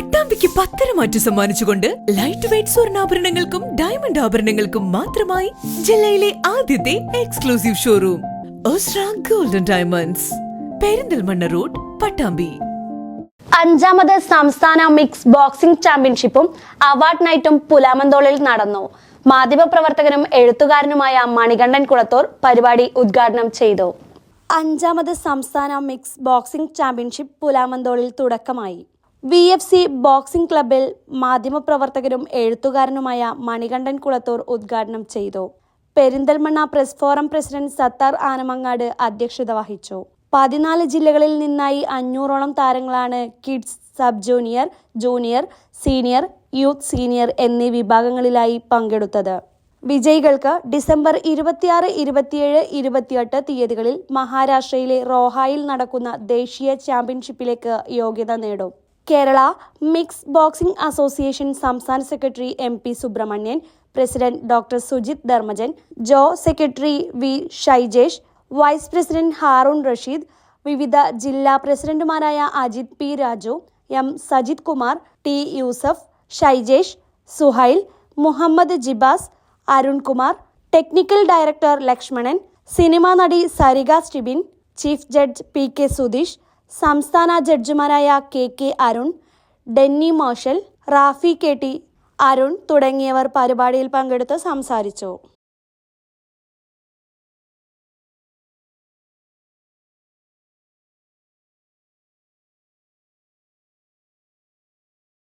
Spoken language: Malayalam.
പട്ടാമ്പിക്ക് പത്തര മാറ്റു സമ്മാനിച്ചുകൊണ്ട് ലൈറ്റ് വെയിറ്റ് സ്വർണാഭരണങ്ങൾക്കും ഡയമണ്ട് ആഭരണങ്ങൾക്കും മാത്രമായി ജില്ലയിലെ ആദ്യത്തെ exclusive showroom Osra golden diamonds Perinthalmanna road Pattambi. അഞ്ചാമത് സംസ്ഥാന മിക്സ് ബോക്സിംഗ് ചാമ്പ്യൻഷിപ്പും അവാർഡ് നൈറ്റും പുലാമന്തോളിൽ നടന്നു. മാധ്യമപ്രവർത്തകനും എഴുത്തുകാരനുമായ മണികണ്ഠൻ കുളത്തൂർ പരിപാടി ഉദ്ഘാടനം ചെയ്തു. അഞ്ചാമത് സംസ്ഥാന മിക്സ് ബോക്സിംഗ് ചാമ്പ്യൻഷിപ്പ് പുലാമന്തോളിൽ തുടക്കമായി. വി എഫ് സി ബോക്സിംഗ് ക്ലബിൽ മാധ്യമപ്രവർത്തകരും എഴുത്തുകാരനുമായ മണികണ്ഠൻ കുളത്തൂർ ഉദ്ഘാടനം ചെയ്തു. Perinthalmanna press forum president Sathar Anamangad അധ്യക്ഷത വഹിച്ചു. പതിനാല് ജില്ലകളിൽ നിന്നായി അഞ്ഞൂറോളം താരങ്ങളാണ് kids sub junior junior senior youth senior എന്നീ വിഭാഗങ്ങളിലായി പങ്കെടുത്തത്. വിജയികൾക്ക് ഡിസംബർ ഇരുപത്തിയാറ് ഇരുപത്തിയേഴ് ഇരുപത്തിയെട്ട് തീയതികളിൽ മഹാരാഷ്ട്രയിലെ റോഹായിൽ നടക്കുന്ന ദേശീയ ചാമ്പ്യൻഷിപ്പിലേക്ക് യോഗ്യത നേടും. കേരള മിക്സ് ബോക്സിംഗ് അസോസിയേഷൻ സംസ്ഥാന secretary M P Subramanian president doctor Sujith Dharmajan ജോ secretary V Shaijesh vice president Haroon Rasheed വിവിധ ജില്ലാ പ്രസിഡന്റുമാരായ Ajith P Raju M Sajith Kumar T Yusuf Shaijesh Suhail Muhammad Jibas Arunkumar technical director Lakshmanan cinema നടി Sarika Stibin chief judge P K Sudheesh സംസ്ഥാന ജഡ്ജിമാരായ K K Arun Denny Moshal Rafi K T Arun തുടങ്ങിയവർ പരിപാടിയിൽ പങ്കെടുത്ത് സംസാരിച്ചു.